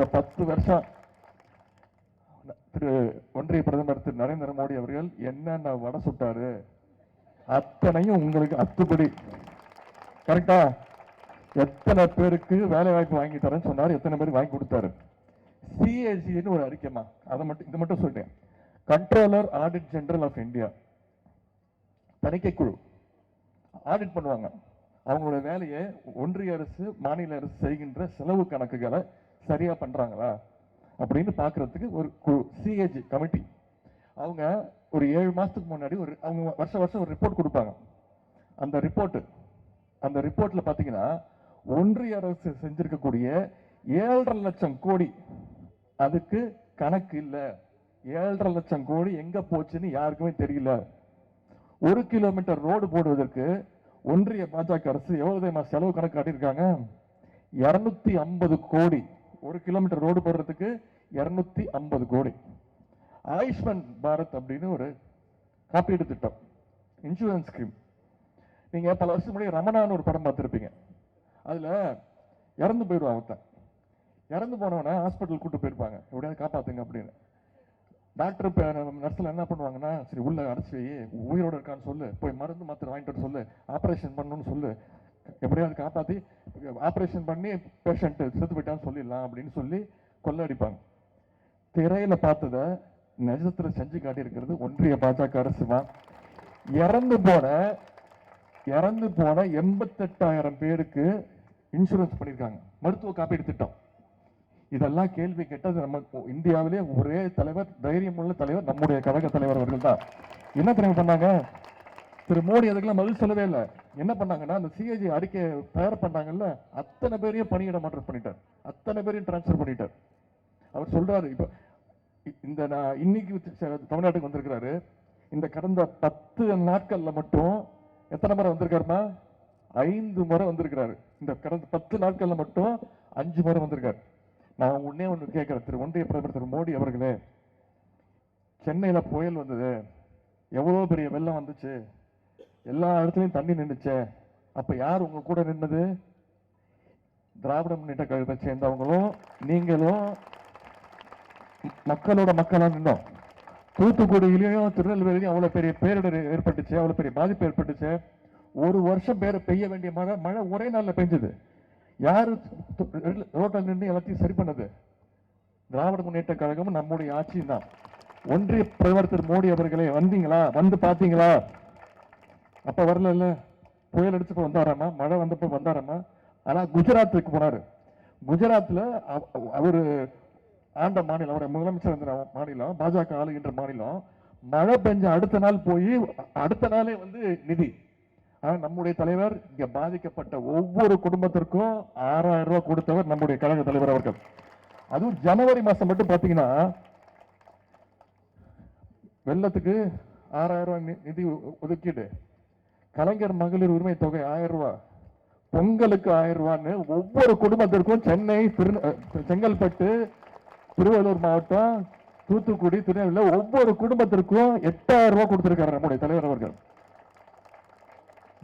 இந்த பத்து வருஷம் திரு ஒன்றிய பிரதமர் திரு நரேந்திர மோடி அவர்கள் என்னென்ன வடை சுட்டாரு அத்தனையும் உங்களுக்கு அத்துப்படி. கரெக்டா எத்தனை பேருக்கு வேலை வாய்ப்பு வாங்கி தரேன்னு சொன்னார் எத்தனை பேர் வாங்கி கொடுத்தாரு? சிஏசின்னு ஒரு அறிக்கைமா அதை மட்டும் இது மட்டும் சொல்லிட்டேன். Controller audit general of India தணிக்கை குழு. ஆடிட் பண்ணுவாங்க. அவங்களோட வேலையை ஒன்றிய அரசு மாநில அரசு செய்கின்ற செலவு கணக்குகளை சரியாக பண்ணுறாங்களா அப்படின்னு பார்க்குறதுக்கு ஒரு குழு சிஏஜி கமிட்டி அவங்க ஒரு ஏழு மாதத்துக்கு முன்னாடி ஒரு அவங்க வருஷம் வருஷம் ஒரு ரிப்போர்ட் கொடுப்பாங்க. அந்த ரிப்போர்ட்டு அந்த ரிப்போர்ட்டில் பார்த்தீங்கன்னா ஒன்றிய அரசு செஞ்சிருக்கக்கூடிய ஏழரை லட்சம் கோடி அதுக்கு கணக்கு இல்லை. ஏழரை லட்சம் கோடி எங்கே போச்சுன்னு யாருக்குமே தெரியல. ஒரு கிலோமீட்டர் ரோடு போடுவதற்கு ஒன்றிய பாஜக அரசு எவ்வளவு செலவு கணக்கு காட்டியிருக்காங்க? இரநூத்தி ஐம்பது கோடி. ஒரு கிலோமீட்டர் ரோடு போடுறதுக்கு இரநூத்தி ஐம்பது கோடி. ஆயுஷ்மான் பாரத் அப்படின்னு ஒரு காப்பீடு திட்டம் இன்சூரன்ஸ் ஸ்கீம் நீங்கள் பல வருஷம் முன்னாடி ரமணான்னு ஒரு படம் பார்த்துருப்பீங்க. அதில் இறந்து போயிடுவான் ஒருத்தன். இறந்து போனவொடனே ஹாஸ்பிட்டல் கூட்டு போயிருப்பாங்க. எப்படியாவது காப்பாத்துங்க அப்படின்னு. டாக்டர் இப்போ நர்ஸில் என்ன பண்ணுவாங்கன்னா சரி உள்ள அடைச்சி உயிரோடு இருக்கான்னு சொல்லு போய் மருந்து மாத்திரை வாங்கிட்டு வர சொல்லு ஆப்ரேஷன் பண்ணணும்னு சொல்லு எப்படியாவது காப்பாற்றி ஆப்ரேஷன் பண்ணி பேஷண்ட்டு செத்து போயிட்டான்னு சொல்லிடலாம் அப்படின்னு சொல்லி கொள்ளடிப்பாங்க. திரையில் பார்த்தத நிஜத்தில் செஞ்சு காட்டியிருக்கிறது ஒன்றிய பாஜக அரசு தான். இறந்து போன இறந்து போன எண்பத்தெட்டாயிரம் பேருக்கு இன்சூரன்ஸ் பண்ணியிருக்காங்க. மருத்துவ காப்பீடு திட்டம். இதெல்லாம் கேள்வி கேட்டது நம்ம இந்தியாவிலே ஒரே தலைவர் தைரியம் உள்ள தலைவர் நம்முடைய கழக தலைவர் அவர்கள் தான். என்ன தெரியும் பண்ணாங்க? திரு மோடி அதுக்கெல்லாம் பதில் சொல்லவே இல்லை. என்ன பண்ணாங்கன்னா அந்த சிஏஜி அறிக்கை தயார் பண்ணாங்கல்ல அத்தனை பேரையும் பணியிட மாற்றம் பண்ணிட்டார். அத்தனை பேரையும் டிரான்ஸ்ஃபர் பண்ணிட்டார். அவர் சொல்றாரு இப்போ இந்த நான் இன்னைக்கு தமிழ்நாட்டுக்கு வந்திருக்கிறாரு. இந்த கடந்த பத்து நாட்கள்ல மட்டும் எத்தனை முறை வந்திருக்காருமா? ஐந்து முறை வந்திருக்கிறாரு. இந்த கடந்த பத்து நாட்கள்ல மட்டும் அஞ்சு முறை வந்திருக்காரு. நான் உன்னே ஒன்று கேட்கிறேன் திரு ஒன்றிய பிரதமர் திரு மோடி அவர்களே. சென்னையில் புயல் வந்தது. எவ்வளோ பெரிய வெள்ளம் வந்துச்சு. எல்லா இடத்துலையும் தண்ணி நின்றுச்சே அப்போ யார் உங்க கூட நின்னது? திராவிட முன்னேற்ற கழகத்தை சேர்ந்தவங்களும் நீங்களும் மக்களோட மக்களாக நின்றோம் தூத்துக்குடியிலையும் திருநெல்வேலியிலையும் அவ்வளோ பெரிய பேரிடர் ஏற்பட்டுச்சு அவ்வளோ பெரிய பாதிப்பு ஏற்பட்டுச்சு. ஒரு வருஷம் பேர் பெய்ய வேண்டிய மழை மழை ஒரே நாளில் பெஞ்சுது. யார் ரோட்டில் நின்று எல்லாத்தையும் சரி பண்ணது? திராவிட முன்னேற்ற கழகமும் நம்முடைய ஆட்சியும் தான். ஒன்றிய பிரதமர் திரு மோடி அவர்களே வந்தீங்களா? வந்து பார்த்தீங்களா? அப்போ வரலல்ல புயல் அடிச்சப்போ வந்தாராமா? மழை வந்தப்போ வந்தாராமா? ஆனால் குஜராத்துக்கு போனார். குஜராத்தில் அவ- ஆண்ட மாநிலம் அவருடைய முதலமைச்சர் இருந்த மாநிலம் பாஜக ஆளுகின்ற மாநிலம் மழை பெஞ்ச அடுத்த நாள் போய் அடுத்த நாளே வந்து நிதி. ஆனால் நம்முடைய தலைவர் இங்கே பாதிக்கப்பட்ட ஒவ்வொரு குடும்பத்திற்கும் ஆறாயிரம் ரூபாய் கொடுத்தவர் நம்முடைய கழக தலைவர் அவர்கள். அதுவும் ஜனவரி மாதம் மட்டும் பார்த்தீங்கன்னா வெள்ளத்துக்கு ஆறாயிரம் ரூபாய் நி- நிதி ஒதுக்கீடு. கலைஞர் மகளிர் உரிமை தொகை ஆயிரம் ரூபா. பொங்கலுக்கு ஆயிரம் ரூபான்னு ஒவ்வொரு குடும்பத்திற்கும் சென்னை திரு செங்கல்பட்டு திருவள்ளூர் மாவட்டம் தூத்துக்குடி திருநெல்வேலியில் ஒவ்வொரு குடும்பத்திற்கும் எட்டாயிரம் ரூபாய் கொடுத்திருக்காரு நம்முடைய தலைவர் அவர்கள்.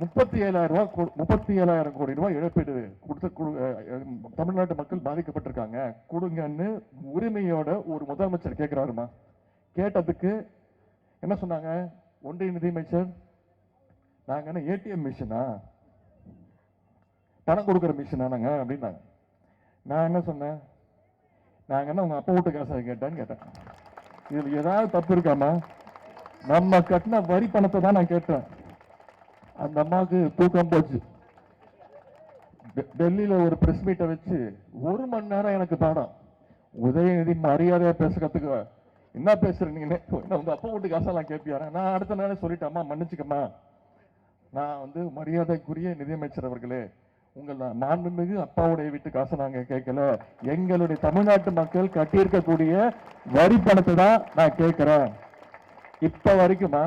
முப்பத்தி ஏழாயிரம் ரூபாய் முப்பத்தி ஏழாயிரம் கோடி ரூபாய் இழப்பீடு கொடுத்து தமிழ்நாட்டு மக்கள் பாதிக்கப்பட்டிருக்காங்க. கொடுங்கன்னு உரிமையோட ஒரு முதலமைச்சர் கேட்கிறாருமா கேட்டதுக்கு என்ன சொன்னாங்க? ஒன்றிய நிதியமைச்சர் நாங்கள் என்ன ஏடிஎம் மிஷினா? பணம் கொடுக்குற மிஷினா நாங்கள் அப்படின்னாங்க. நான் என்ன சொன்னேன்? நாங்கள் என்ன உங்கள் அப்பா வீட்டு காசை கேட்டேன்னு கேட்டேன். இதில் ஏதாவது தப்பு இருக்காமா? நம்ம கட்டின வரி பணத்தை தான் நான் கேட்டேன். அந்த அம்மாவுக்கு தூக்கம் போச்சு. டெ- ஒரு ப்ரெஸ் மீட்டை வச்சு ஒரு மணி நேரம் எனக்கு பாடம். உதயநிதி மரியாதையாக பேச கற்றுக்க என்ன பேசுற உங்கள் அப்பா வீட்டு காசெல்லாம் கேட்பியாரா நான் அடுத்த நாளே சொல்லிட்டேன் அம்மா மன்னிச்சுக்கம்மா. நான் வந்து மரியாதைக்குரிய நிதியமைச்சர் அவர்களே உங்கள் மாண்புமிகு அப்பாவுடைய வீட்டு காசை நாங்கள் கேட்கல. எங்களுடைய தமிழ்நாட்டு மக்கள் கட்டியிருக்கக்கூடிய வரி பணத்தை தான் நான் கேட்குறேன். இப்போ வரைக்குமா?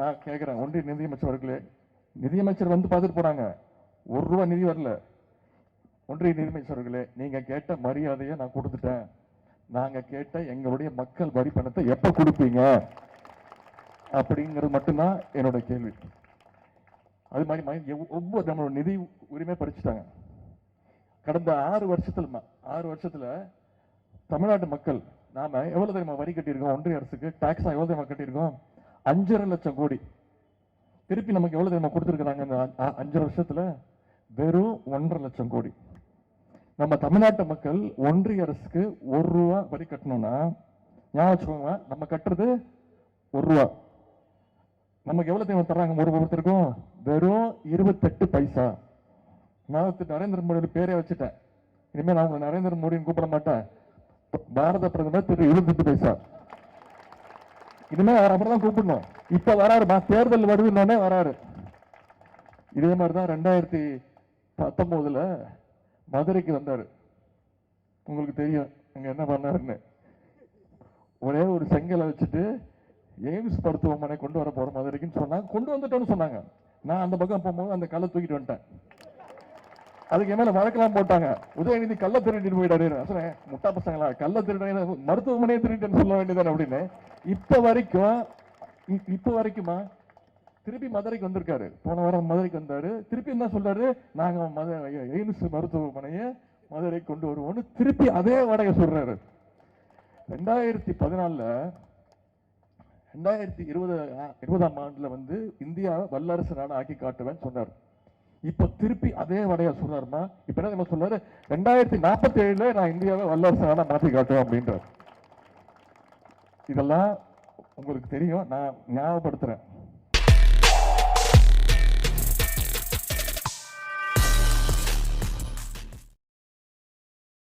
நான் கேட்குறேன். ஒன்றிய நிதியமைச்சர் அவர்களே நிதியமைச்சர் வந்து பார்த்துட்டு போகிறாங்க ஒரு ரூபா நிதி வரல. ஒன்றிய நிதியமைச்சர் அவர்களே கேட்ட மரியாதையை நான் கொடுத்துட்டேன். நாங்கள் கேட்ட எங்களுடைய மக்கள் வரி பணத்தை எப்போ கொடுப்பீங்க? அப்படிங்கிறது மட்டும்தான் என்னோட கேள்வி. அது மாதிரி ம- எவ்- ஒவ்வொரு நம்மளோட நிதி உரிமை பறிச்சுட்டாங்க. கடந்த ஆறு வருஷத்துல ஆறு வருஷத்துல தமிழ்நாட்டு மக்கள் நாம எவ்வளவு தெரியுமா வரி கட்டியிருக்கோம்? ஒன்றிய அரசுக்கு டாக்ஸ் எவ்வளவு தெரியுமா கட்டியிருக்கோம்? அஞ்சரை லட்சம் கோடி. திருப்பி நமக்கு எவ்வளவு தெரியுமா கொடுத்துருக்குறாங்க இந்த அஞ்சரை வருஷத்துல? வெறும் ஒன்றரை லட்சம் கோடி. நம்ம தமிழ்நாட்டு மக்கள் ஒன்றிய அரசுக்கு ஒரு ரூபா வரி கட்டணும்னா ஞாபகம் வச்சுக்கோங்க நம்ம கட்டுறது ஒரு ரூபா. நமக்கு எவ்வளவு தெரியுமா தர்றாங்க? ஒரு ஒருத்தருக்கும் வெறும் இருபத்தெட்டு பைசா. நான் நரேந்திர மோடி பேரே வச்சுட்டேன். இனிமேல் நான் உங்களை நரேந்திர மோடின்னு கூப்பிட மாட்டேன். பாரத பிரதமர் திரு இருபத்தெட்டு பைசா. இனிமேல் அவர் அப்புறம் தான் கூப்பிடணும். இப்ப வராரு. மா- தேர்தல் வருதுன்னொடனே வராரு. இதே மாதிரி தான் ரெண்டாயிரத்தி பத்தொன்பதுல மதுரைக்கு வந்தார். உங்களுக்கு தெரியும். அங்கே என்ன பண்ணாருன்னு. ஒரே ஒரு செங்கலை வச்சுட்டு எய்ம்ஸ் மருத்துவமனை கொண்டு வர போகிற மதுரைக்குன்னு சொன்னாங்க. கொண்டு வந்துட்டோன்னு சொன்னாங்க. நான் அந்த பக்கம் போகும்போது அந்த கல்லை தூக்கிட்டு வந்துட்டேன். அதுக்கு மேலே வழக்கெல்லாம் போட்டாங்க. உதயநிதி கள்ள திருடிட்டு போயிட்டாரு. சொன்னேன் முட்டா பசங்களா கள்ள திருட மருத்துவமனையை திருடிட்டேன்னு சொல்ல வேண்டியதானே அப்படின்னு. இப்போ வரைக்கும் இப்போ வரைக்குமா திருப்பி மதுரைக்கு வந்திருக்காரு. போன வாரம் மதுரைக்கு வந்தாரு. திருப்பி என்ன சொல்றாரு நாங்க மதுரை எய்ம்ஸ் மருத்துவமனையை மதுரைக்கு கொண்டு வருவோம்னு திருப்பி அதே வடைய சொல்றாரு. ரெண்டாயிரத்தி பதினாலில் ரெண்டாயிரத்தி இருபது இருபதாம் ஆண்டுல வந்து இந்தியாவை வல்லரசு நாடு ஆக்கி காட்டுவேன்னு சொன்னார். இப்போ திருப்பி அதே வடையா சொல்றாருமா இப்போ என்ன நம்ம சொல்றாரு? ரெண்டாயிரத்தி நாற்பத்தி ஏழுல நான் இந்தியாவை வல்லரசு நாடாக மாற்றி காட்டுவேன் அப்படின்றார். இதெல்லாம் உங்களுக்கு தெரியும் நான் ஞாபகப்படுத்துறேன்.